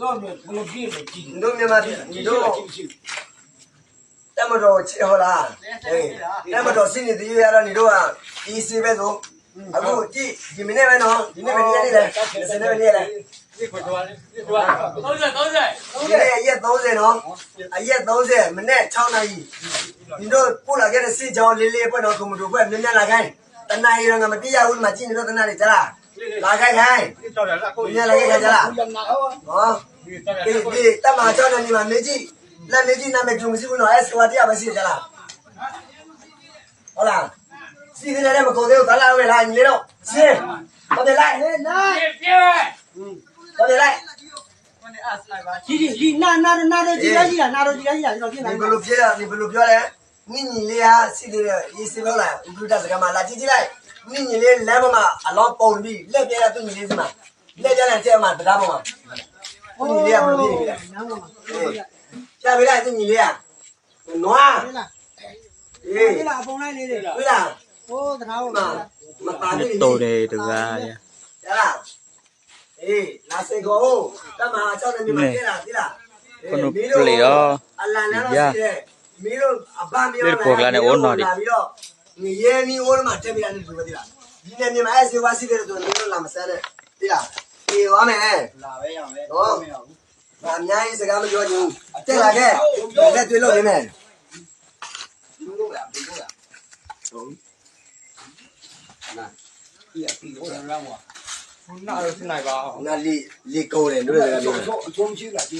တော့ဘလို့ပြေလို့ကြည့်တို့မြန်မာပြည်ညီတို့တမတော်ချေဟောလားတမတော်စိနေတည်ရတော့ညီတို့ကဒီစီပဲဆိုအခုကြည့်ဒီမနေ့ပဲနော်ဒီနေ့ပဲနေရတယ်စနေနေ့လေ30 30 30အရက်30နော်အရက်30မနေ့6နာရီညီတို့ပို့လာခဲ့တဲ့စစ်ကြောင်းလေးလေးပဲနော်ကွန်မတူပဲမြန်မြန်လာခိုင်းတနားရီတော့ငါမပြရဘူးဒီမှာကြည့်နေတော့တနားရီကြလား ဟုတ်လားစီကလေးလည်းမကုန်သေးဘူးဘာလာဝဲလားညီလေးတော့ရှင်းဘာပြလိုက်ဟဲ့နာပြည့်ပြည့်ဘာပြလိုက်ဒီဒီဒီနာနာနာတော့ဒီကကြီးလားနာတော့ဒီကကြီးလားကျွန်တော်ပြင်ဒီလိုက်ဘယ်လိုပြလဲဒီဘယ်လိုပြောလဲညီညီလေးဟာစီ ကလေးရေးစီပြောလားဥပဒစကမှာလာကြည့်ကြည့်လိုက်ညီညီလေးလမ်းပေါ်မှာအလောပုံပြီးလက်ပြရသူ့ညီလေးစမှာလက်ကြတဲ့ကျဲမှာတရားပေါ်မှာညီလေးကဘယ်လိုပြနေလဲနားမှာရှာပြလိုက်သူ့ညီလေးကနွားဟဲ့လားအေးဟဲ့လားအပုံလိုက်လေးတွေတွေ့လားဟိုးတနာဟုတ်မလားမပါနေတိုးတယ်တကားရရလားအေးလာစေကိုတမအချောင်းနေမှာပြလားသိလားအလန်လည်းတော့ရှိတယ်မီးတို့အပမီးလာပြီးတော့ ငရဲမီးအိုးမှာတက်ပြရတယ်သူမသိလားဒီနေ့မြန်မာအဲစေဝါစီတယ်ဆိုတော့မင်းတို့လာမဆန်းနဲ့သိလားပြေသွားမယ်လာပဲရမယ်နော်။အများကြီးစကားမပြောချင်ဘူး။တက်လာခဲ့။လက်တွေ့လို့နေမယ်ဘူးလို့ရဘူးလို့ရဟုတ်နာဒီအပီလို့ရမှာနာတော့စနိုင်ပါ။ငါလီလီကုန်တယ်တို့လည်းပြောတယ်တော့အချုံးရှိလားဒီ